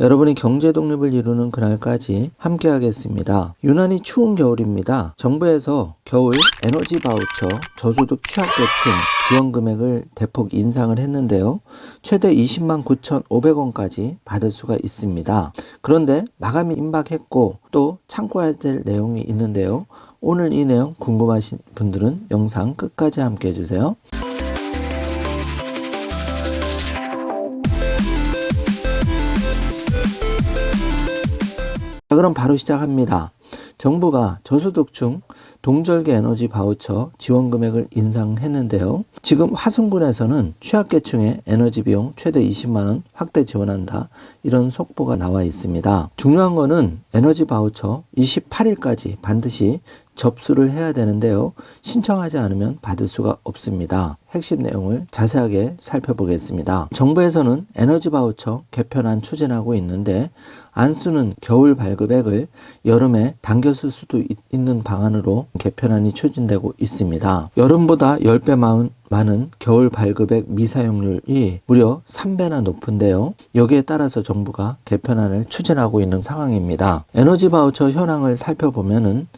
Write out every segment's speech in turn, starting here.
여러분이 경제 독립을 이루는 그날까지 함께 하겠습니다. 유난히 추운 겨울입니다. 정부에서 겨울 에너지 바우처 저소득 취약계층 지원 금액을 대폭 인상을 했는데요. 최대 20만 9,500원까지 받을 수가 있습니다. 그런데 마감이 임박했고 또 참고해야 될 내용이 있는데요. 오늘 이 내용 궁금하신 분들은 영상 끝까지 함께 해주세요. 자, 그럼 바로 시작합니다. 정부가 저소득층 동절기 에너지 바우처 지원 금액을 인상했는데요. 지금 화순군에서는 취약계층의 에너지 비용 최대 20만 원 확대 지원한다. 이런 속보가 나와 있습니다. 중요한 거는 에너지 바우처 28일까지 반드시 접수를 해야 되는데요. 신청하지 않으면 받을 수가 없습니다. 핵심 내용을 자세하게 살펴보겠습니다. 정부에서는 에너지 바우처 개편안 추진하고 있는데 안 쓰는 겨울 발급액을 여름에 당겨 쓸 수도 있- 있는 방안으로 개편안이 추진되고 있습니다. 여름보다 10배 많은 겨울 발급액 미사용률이 무려 3배나 높은데요. 여기에 따라서 정부가 개편안을 추진하고 있는 상황입니다. 에너지 바우처 현황을 살펴보면은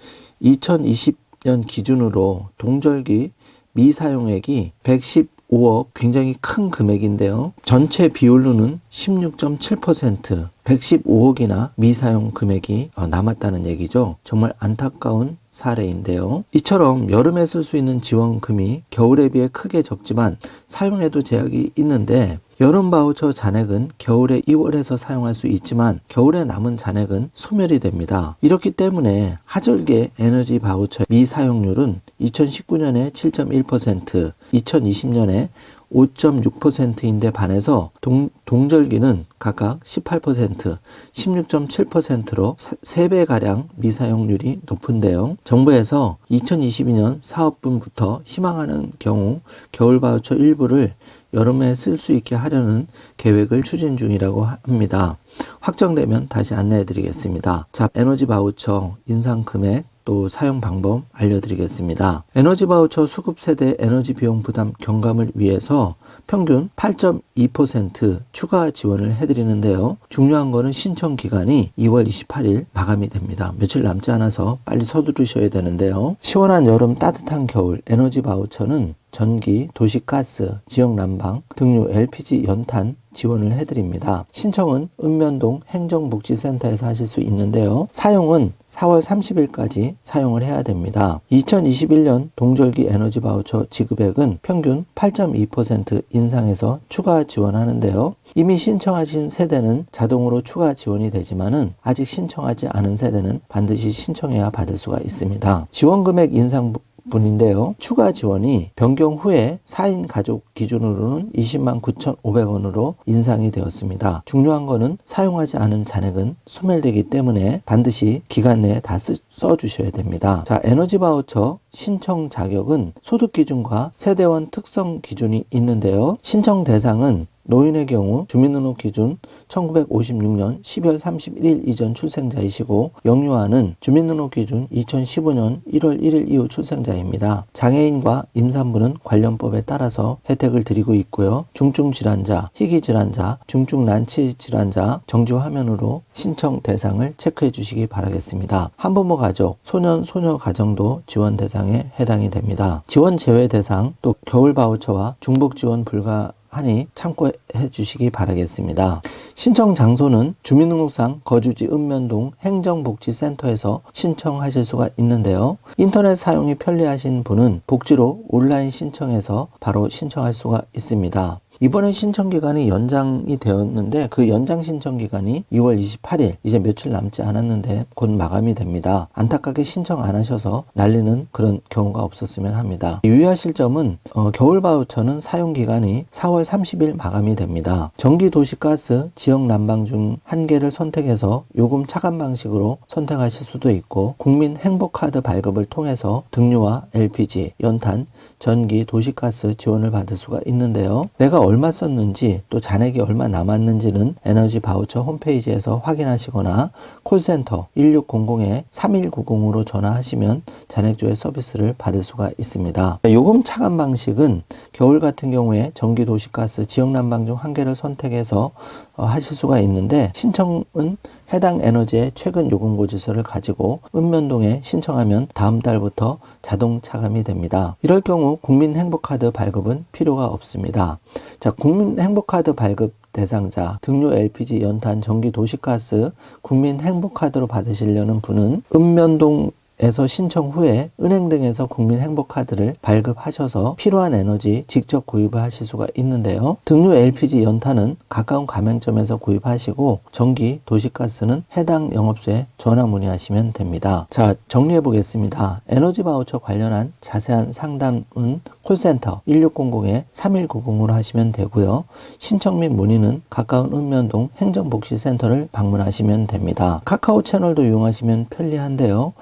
2020년 기준으로 동절기 미사용액이 115억 굉장히 큰 금액인데요. 전체 비율로는 16.7% 115억이나 미사용 금액이 어, 남았다는 얘기죠. 정말 안타까운 사례인데요. 이처럼 여름에 쓸 수 있는 지원금이 겨울에 비해 크게 적지만 사용에도 제약이 있는데 여름 바우처 잔액은 겨울에 2월에서 사용할 수 있지만 겨울에 남은 잔액은 소멸이 됩니다. 이렇기 때문에 하절기 에너지 바우처 미사용률은 2019년에 7.1%, 2020년에 5.6%인데 반해서 동, 동절기는 각각 18%, 16.7%로 3배가량 미사용률이 높은데요. 정부에서 2022년 사업분부터 희망하는 경우 겨울 바우처 일부를 여름에 쓸 수 있게 하려는 계획을 추진 중이라고 합니다. 확정되면 다시 안내해 드리겠습니다. 자, 에너지 바우처 인상 금액 또 사용 방법 알려드리겠습니다. 에너지 바우처 수급 세대 에너지 비용 부담 경감을 위해서 평균 8.2% 추가 지원을 해드리는데요. 중요한 거는 신청 기간이 2월 28일 마감이 됩니다. 며칠 남지 않아서 빨리 서두르셔야 되는데요. 시원한 여름 따뜻한 겨울 에너지 바우처는 전기, 도시가스, 지역 난방, 등유 LPG 연탄 지원을 해드립니다. 신청은 읍면동 행정복지센터에서 하실 수 있는데요. 사용은 4월 30일까지 사용을 해야 됩니다. 2021년 동절기 에너지 바우처 지급액은 평균 8.2% 인상해서 추가 지원하는데요. 이미 신청하신 세대는 자동으로 추가 지원이 되지만은 아직 신청하지 않은 세대는 반드시 신청해야 받을 수가 있습니다. 지원 금액 인상 분인데요. 추가 지원이 변경 후에 4인 가족 기준으로는 20만 9,500원으로 인상이 되었습니다. 중요한 거는 사용하지 않은 잔액은 소멸되기 때문에 반드시 기간 내에 다 쓰, 써주셔야 됩니다. 자, 에너지 바우처 신청 자격은 소득 기준과 세대원 특성 기준이 있는데요. 신청 대상은 노인의 경우 주민등록 기준 1956년 12월 31일 이전 출생자이시고 영유아는 주민등록 기준 2015년 1월 1일 이후 출생자입니다. 장애인과 임산부는 관련법에 따라서 혜택을 드리고 있고요. 중증 질환자, 희귀 질환자, 중증 난치 질환자 정지 화면으로 신청 대상을 체크해 주시기 바라겠습니다. 한부모 가족, 소년 소녀 가정도 지원 대상에 해당이 됩니다. 지원 제외 대상 또 겨울 바우처와 중복 지원 불가 하니 참고해 주시기 바라겠습니다. 신청 장소는 주민등록상 거주지 읍면동 행정복지센터에서 신청하실 수가 있는데요. 인터넷 사용이 편리하신 분은 복지로 온라인 신청해서 바로 신청할 수가 있습니다. 이번에 신청 기간이 연장이 되었는데 그 연장 신청 기간이 2월 28일 이제 며칠 남지 않았는데 곧 마감이 됩니다. 안타깝게 신청 안 하셔서 날리는 그런 경우가 없었으면 합니다. 유의하실 점은 어, 겨울 바우처는 사용 기간이 4월 30일 마감이 됩니다. 전기 도시가스 지역 난방 중 한 개를 선택해서 요금 차감 방식으로 선택하실 수도 있고 국민 행복카드 발급을 통해서 등유와 LPG, 연탄, 전기, 도시가스 지원을 받을 수가 있는데요. 내가 얼마 썼는지 또 잔액이 얼마 남았는지는 에너지 바우처 홈페이지에서 확인하시거나 콜센터 1600에 3190으로 전화하시면 잔액조회 서비스를 받을 수가 있습니다. 요금 차감 방식은 겨울 같은 경우에 전기, 도시가스, 지역 난방 중 한 개를 선택해서 어, 하실 수가 있는데 신청은 해당 에너지의 최근 요금 고지서를 가지고 읍면동에 신청하면 다음 달부터 자동 차감이 됩니다. 이럴 경우 국민행복카드 발급은 필요가 없습니다. 자, 국민행복카드 발급 대상자 등료 LPG 연탄 전기 도시가스 국민행복카드로 받으시려는 분은 읍면동 에서 신청 후에 은행 등에서 국민 행복카드를 발급하셔서 필요한 에너지 직접 구입을 하실 수가 있는데요. 등유 LPG 연탄은 가까운 가맹점에서 구입하시고 전기, 도시가스는 해당 영업소에 전화 문의하시면 됩니다. 자, 정리해 보겠습니다. 에너지 바우처 관련한 자세한 상담은 콜센터 1600-3190으로 하시면 되고요. 신청 및 문의는 가까운 읍면동 행정복지센터를 방문하시면 됩니다. 카카오 채널도 이용하시면 편리한데요.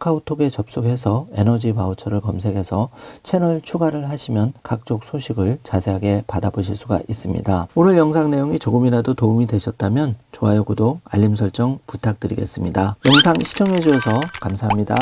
카카오톡에 접속해서 에너지 바우처를 검색해서 채널 추가를 하시면 각종 소식을 자세하게 받아보실 수가 있습니다. 오늘 영상 내용이 조금이라도 도움이 되셨다면 좋아요, 구독, 알림 설정 부탁드리겠습니다. 영상 시청해 주셔서 감사합니다.